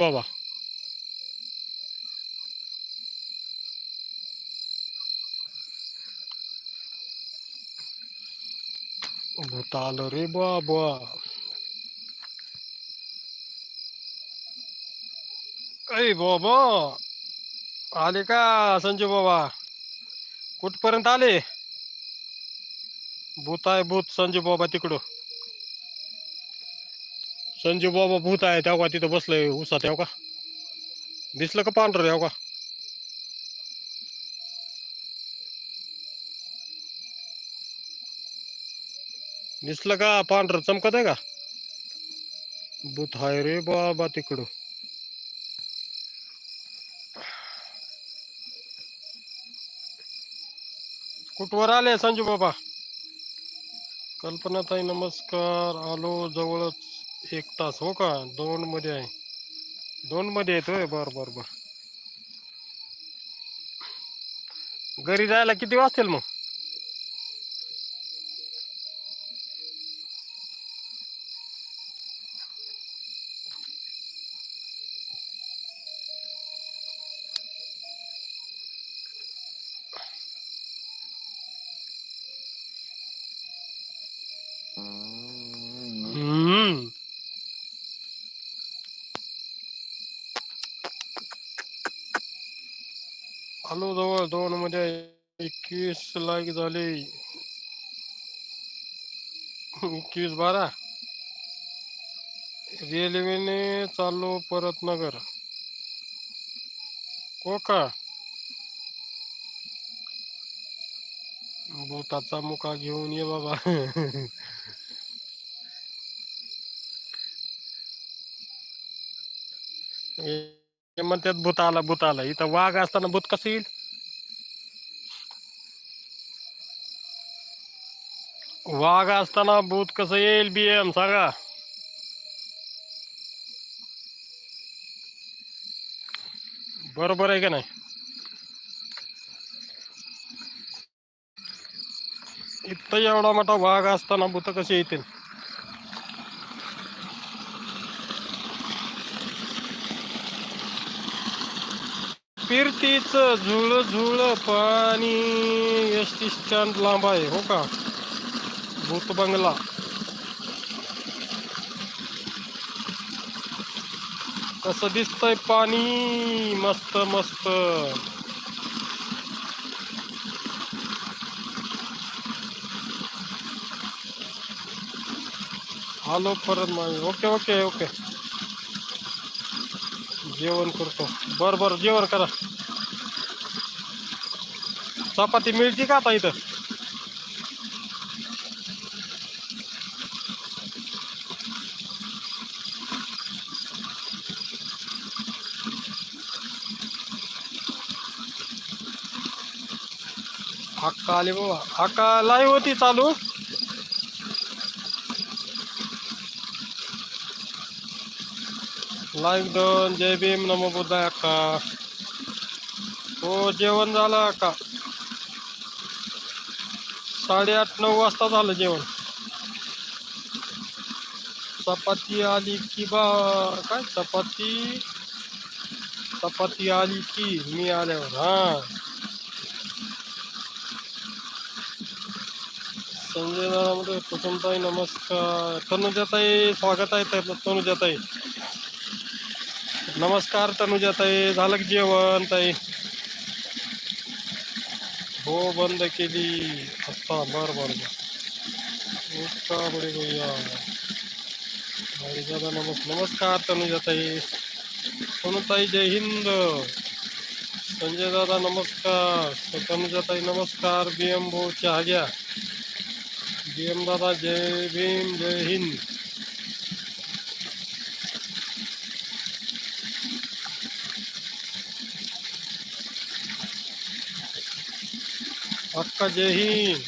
बाबा भूत आलं रे बाबा अय बाबा आले का संजय बाबा कुठपर्यंत आले? भूत आहे भूत संजय बाबा तिकडं. संजीव बाबा भूत आहे तेव्हा तिथं बसलंय उसात येऊ का? दिसलं का पांढरं येऊ का? दिसलं का पांढरं चमकत आहे का? भूत आहे रे बाबा तिकडं. कुठवर आले संजू बाबा? कल्पनाताई नमस्कार. आलो जवळच. एक तास हो का? दोन मध्ये आहे. दोन मध्ये येतो बर बर बर. घरी जायला किती वाजतील मग? हम्म. आलो जवळ दोन मध्ये एकवीस लाईक झाले एकवीस बारा रेल्वेने चाललो परत नगर. हो का? भूताचा मुका घेऊन ये बाबा. हे म्हणतात भूत आला भूत आला. इथं वाघ असताना भूत कसं येईल? वाघ असताना भूत कसं येईल बीएम सांगा. बरोबर आहे का नाही? इथं एवढा मोठा वाघ असताना भूत कसे येतील? फिरतीच झुळ झुळ पाणी. एस टी स्टँड लांब आहे हो का? भूत बंगला. कसं दिसतंय पाणी? मस्त मस्त. आलो परत मग. Okay okay okay. जेवण करतो. बर बर जेवण करा. चपाती मिळते का आता इथं? हक्का आली बाबा. हक्का लाईव्ह होती चालू. लाईक दोन जय भीम नमो बुद्धाय अक्का हो जेवण झालं अक्का साडेआठ नऊ वाजता झालं जेवण. चपाती आली की बा काय चपाती? चपाती आली की मी आल्यावर हा. संजय दादामध्ये कुटुंबताई नमस्कार. तनुजाताई स्वागत आहे तनुजाताई. नमस्कार तनुजाताई झालं का जेवण ताई? हो, बंद केली. आत्ता बर बर बर का बडे भैया अरे दादा नमस्, नमस्कार, तनुजा तनुजाताई तनुताई जय हिंद. संजय दादा, नमस्कार. तनुजाताई नमस्कार. बी एम भाऊ चहा घ्या दादा, जय भीम, जय हिंद. अक्का जय हिंद.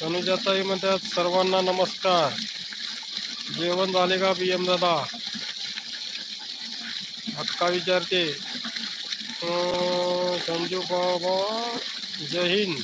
तनुजाताई म्हणतात सर्वांना नमस्कार. जेवण झाले का पी एम दादा? अक्का विचारते. अं, संजू बाबा जय हिंद.